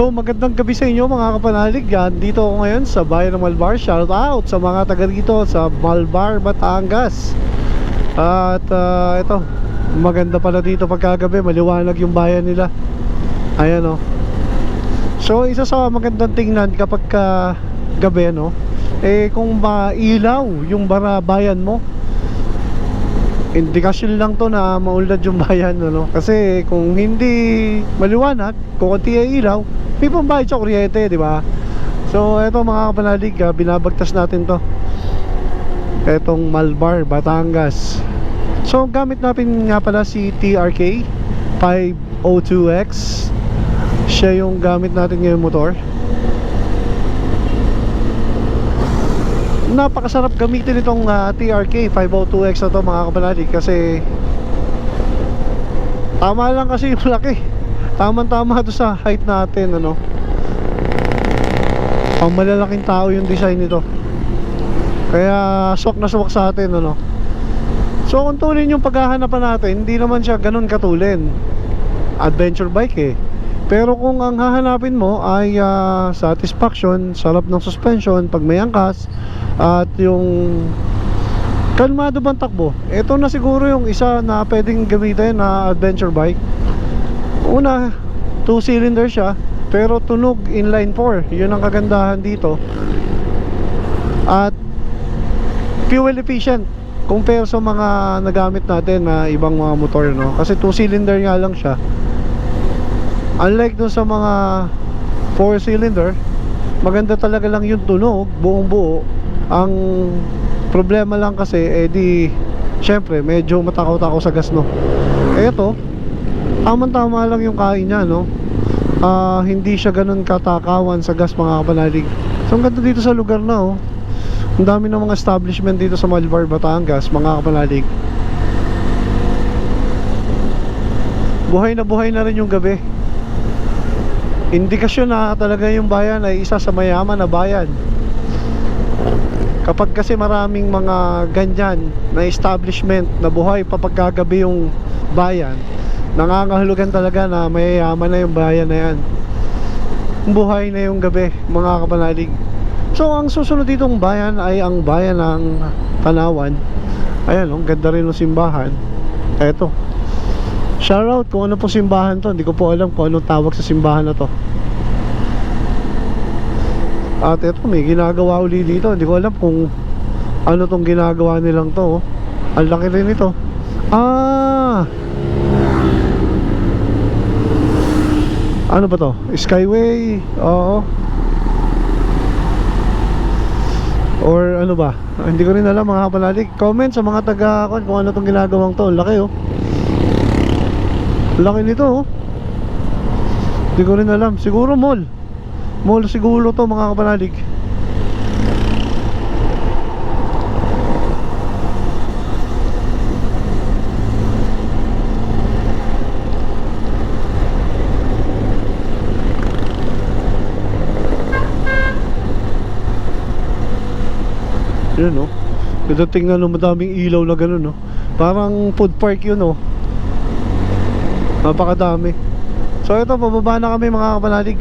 So magandang gabi sa inyo mga kapanalig. Yan, Dito ako ngayon sa bayan ng Malbar. Shout out sa mga taga rito sa Malbar, Batangas. At ah, ito Maganda pala dito pagkagabi. Maliwanag yung bayan nila. Ayan o So isa sa magandang tingnan kapag ka gabi no Eh kung mailaw yung bara bayan mo indikasyon lang to na maunlad yung bayan ano. Kasi kung hindi maliwanag kung konti ay ilaw may pambayad sa kuryente di ba? So eto mga kapanalig ah, binabagtas natin to. Etong Malbar Batangas. So gamit natin nga pala si TRK 502X siya yung gamit natin ngayong motor. Napakasarap gamitin itong ah, TRK 502X na to mga kapanalig kasi tama lang kasi yung laki tamang tama to sa height natin ano pang malalaking tao yung design nito kaya swak na swak sa atin ano so kung tulin yung paghahanapan natin hindi naman siya ganun katulin adventure bike eh pero kung ang hahanapin mo ay ah, satisfaction, sarap ng suspension pag may angkas at yung kalmado bang takbo. Ito na siguro yung isa na pwedeng gamitin na adventure bike. Una, two cylinder siya pero tunog inline 4. Yun ang kagandahan dito. At fuel efficient compare sa mga nagamit natin na ibang mga motor no kasi two cylinder nga lang siya Unlike dun sa mga 4 cylinder, maganda talaga lang yung tunog, buong buo. Ang problema lang kasi, eh di, syempre, medyo matakaw-takaw sa gas, no? Eh ito, tamang-tama lang yung kain niya, no? Ah, hindi siya ganun katakawan sa gas mga kapanalig. So, ang ganda dito sa lugar na, oh. Ang dami ng mga establishment dito sa Malvar, Batangas, mga kapanalig. Buhay na buhay na rin yung gabi indikasyon na talaga yung bayan ay isa sa mayaman na bayan kapag kasi maraming mga ganyan na establishment na buhay papagkagabi yung bayan nangangahulugan talaga na mayayaman na yung bayan na yan. Buhay na yung gabi mga kapanalig. So ang susunod ditong bayan ay ang bayan ng Tanawan. Ayan oh, ganda rin ng simbahan. Eto. Shoutout kung ano po simbahan to. Hindi ko po alam kung anong tawag sa simbahan na to. At ito may ginagawa uli dito. Hindi ko alam kung Ano tong ginagawa nilang to oh. Ang laki rin ito Ah Ano ba to? Skyway Oo Or ano ba? Hindi ko rin alam mga kapalalig Comment sa mga taga kung ano tong ginagawang to laki oh Laki nito oh. Hindi ko rin alam. Siguro mall. Mall siguro to mga kapanalig. Yun oh. Ganda tingnan no, madaming ilaw na ganun no. Parang food park yun oh. Napakadami. So ito, pababa na kami mga kapanalig.